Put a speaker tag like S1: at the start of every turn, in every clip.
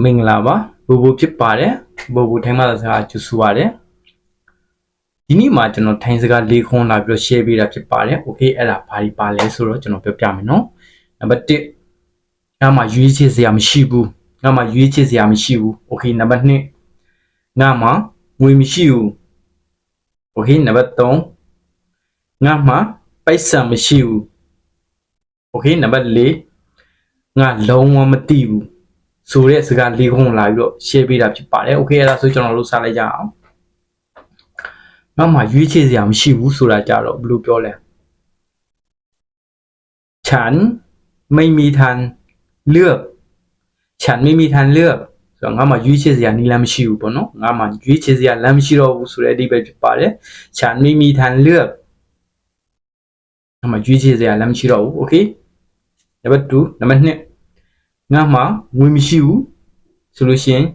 S1: မင်္ဂလာပါဘူဘူဖြစ်ပါတယ်ဘူဘူထိုင်းမစကားကျူဆူပါတယ်ဒီနေ့မှာကျွန်တော်ထိုင်းစကား၄ခွန်းလာပြီးတော့ share ပေးတာဖြစ်ပါတယ် okay အဲ့ဒါဘာဒီပါလဲဆိုတော့ကျွန်တော်ပြောပြမယ်နော်နံပါတ်1ငါမှရွေးချယ်စရာမရှိဘူးငါမှရွေးချယ်စရာမရှိဘူး okay နံပါတ်2ငါမှငွေမရှိဘူး okay နံပါတ်3ငါမှပိုက်ဆံမရှိဘူး okay နံပါတ်4ငါလုံးဝမသိဘူး ဆိုတဲ့စကားလေးခုံလာပြီးတော့ share ပေးတာဖြစ်ပါတယ်။ Okay အဲ့ဒါဆိုကျွန်တော်တို့စလိုက်ကြအောင်။နောက်မှရွေးချယ်စရာမရှိဘူးဆိုတာကြတော့ဘယ်လိုပြောလဲ။ฉันไม่มีทางเลือกฉันไม่มีทางเลือกဆိုတော့ငါမှရွေးချယ်စရာနည်းလမ်းမရှိဘူးပေါ့နော်။ငါမှရွေးချယ်စရာလမ်းမရှိတော့ဘူးဆိုတဲ့အဓိပ္ပာယ်ဖြစ်ပါတယ်။ฉันไม่มีทางเลือกငါမှရွေးချယ်စရာလမ်းမရှိတော့ဘူး။ Okay နံပါတ်2နံပါတ်2 ငါမှငွေမရှိဘူးဆိုလို့ရှိရင်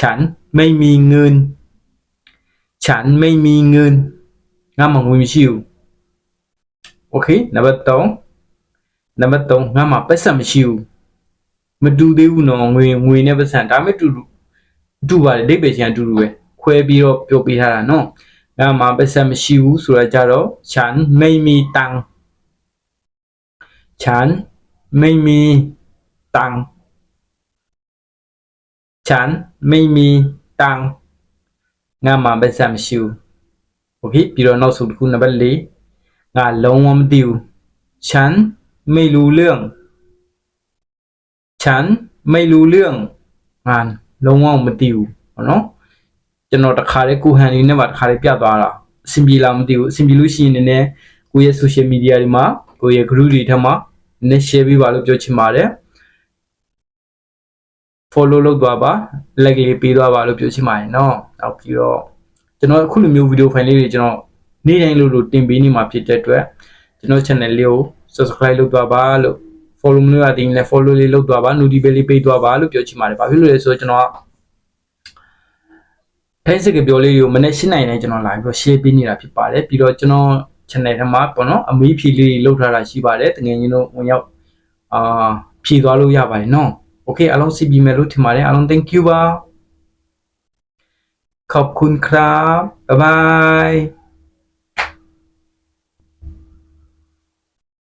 S1: ฉันไม่มีเงินฉันไม่มีเงินငါမှငွေမရှိဘူးโอเคနံပါတ်3နံပါတ်3ငါမှပတ်စံမရှိဘူးမတူသေးဘူးနော်ငွေငွေနဲ့ပတ်စံဒါမဲ့တူတူတူပါတယ်ဒိတ်ပဲချင်းအတူတူပဲခွဲပြီးတော့ပြောပေးထားတာနော်ငါမှပတ်စံမရှိဘူးဆိုတာကြတော့ฉันไม่มีตังค์ฉันไม่มีตังค์ ฉันไม่มีตังค์ငါမှပတ်စံမရှိဘူးโอเคပြီးတော့နောက်ဆုံးတစ်ခုနံပါတ်၄ငါလုံးဝမသိဘူးฉันไม่รู้เรื่อง ฉันไม่รู้เรื่องငါလုံးဝမသိဘူးဟုတ်နော်ကျွန်တော်တခါလေးကိုဟန်လေးနဲ့ပါတခါလေးပြသွားတာအဆင်ပြေလားမသိဘူးအဆင်ပြေလို့ရှိရင်နည်းနည်းကိုယ့်ရဲ့ social media တွေမှာကိုယ့်ရဲ့ group တွေထဲမှာနည်း share ပေးပါလို့ပြောချင်ပါတယ် follow လုပ်သွားပါ like လေးပေးသွားပါလို့ပြောချင်ပါတယ်เนาะနောက်ပြီးတော့ကျွန်တော်အခုလိုမျိုး video file လေးတွေကျွန်တော်နေ့တိုင်းလို့လို့တင်ပေးနေမှာဖြစ်တဲ့အတွက်ကျွန်တော် channel လေးကို subscribe လုပ်သွားပါလို့ follow မလုပ်ရသေးရင်လည်း follow လေးလုပ်သွားပါ notification လေးပေးသွားပါလို့ပြောချင်ပါတယ်ဘာဖြစ်လို့လဲဆိုတော့ကျွန်တော်ကထိုင်းစကပြောလေးတွေကိုမနေ့ရှင်းနိုင်တိုင်းကျွန်တော်လာပြီးတော့ share ပေးနေတာဖြစ်ပါတယ်ပြီးတော့ကျွန်တော် channel ထဲမှာပေါ့နော်အမေးဖြေလေးတွေလုပ်ထားတာရှိပါတယ်တကယ်ကြီးတို့ဝင်ရောက်အာဖြေသွားလို့ရပါတယ် โอเคอาลองซีบีมารู้ถึมาเนี่ยอลอง thank you บ้าขอบคุณครับ บ๊ายบาย